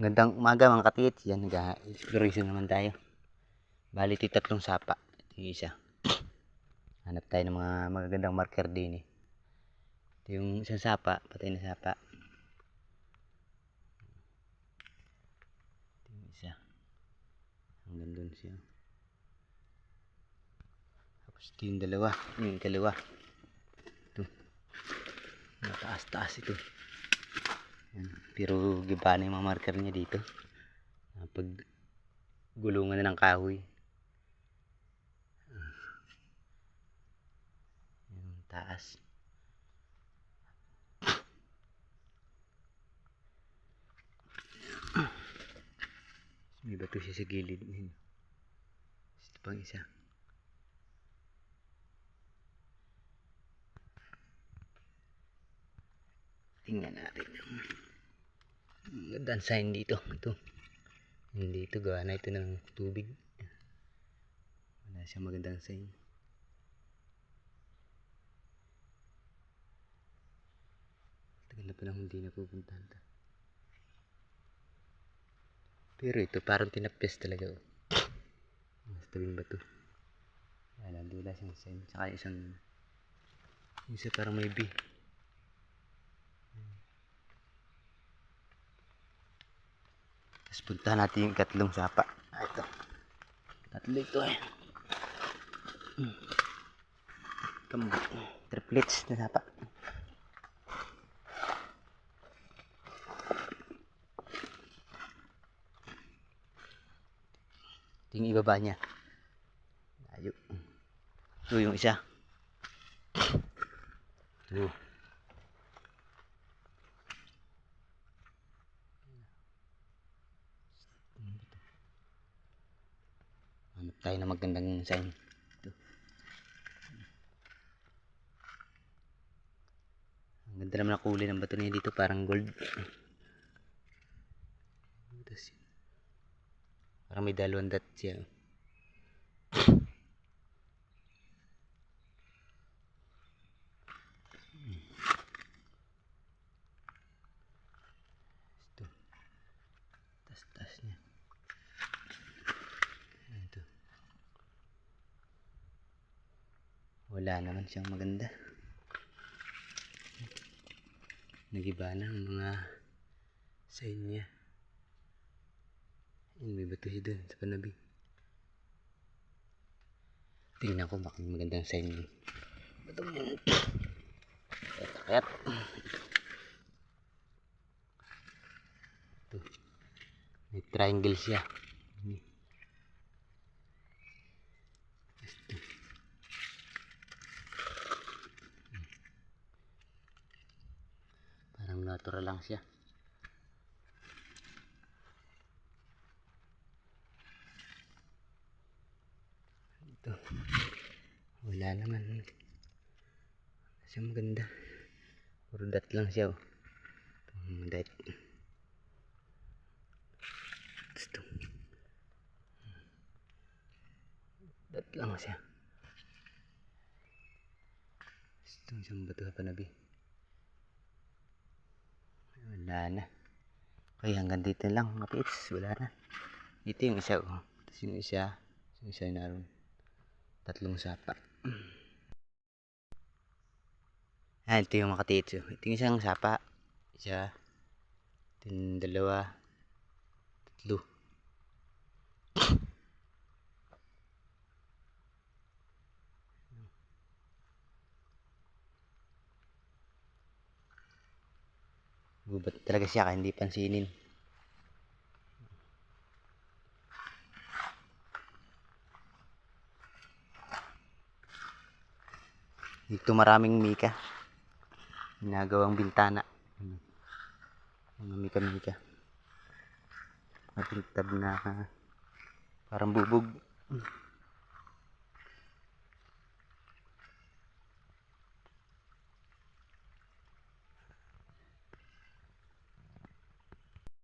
Magandang umaga mga katiit. Yan, nag-exploration naman tayo. Bali, ito tatlong sapa. Ito yung isa. Hanap tayo ng mga magagandang marker din eh. Ito yung isang sapa, patay na sapa. Ito yung isa. Hanggang dun siya. Tapos ito yung dalawa. Yung kalawa. Ito. Mataas-taas ito. Pero giba na yung mga marker niya dito. Pag gulungan na ng kahoy. Ah. Yan, taas. May bato siya sa gilid. Ito pang isa. Tingnan natin yung magandang sign dito. Ito. Dito, gawa na ito ng tubig. Wala siyang magandang sign. Tagal na palang hindi napupuntahan ta. Pero ito, parang tinapis talaga. Oh. Mas tabing bato. Wala, wala siyang sign. Saka isang, isa parang may B. Puntahan natin yung katlong sapa. Ah, ito. Tatlo ito eh. Kam triplets na sapa. Ito yung ibaba niya. Layo. Ito yung isa. Ito. Hanap tayo ng magandang sign. Ito. Ang ganda naman ang kulay ng bato niya dito, parang gold. Tapos yun. Parang may dalawang dot siya. Ito. Tas-tas niya. Ito. Wala naman siyang maganda. Nagiba na ang mga sign niya. Ayun, may bato siya dun sa panabi. Tingnan ko baka magandang sign niya. Bato yan. Kayat. May triangle siya. Parang natural lang siya. Ito. Wala naman. Siya maganda. Puro dot lang siya. Oh. Itong dot. Ito. Dot lang siya. Ito isang bato sa panabi. Wala na. Okay, hanggang dito lang mga pits. Wala na. Ito yung isa. Oh. Tapos yung isa. Yung isa naroon. Tatlong sapa. Ah, ito yung mga katits. oh. Ito yung isang sapa. Isa. Ito yung dalawa. Tatlo. Gubat talaga siya kaya hindi pansinin. Dito maraming mika. Ginagawang bintana. Mga mika-mika. Matintab na parang bubog.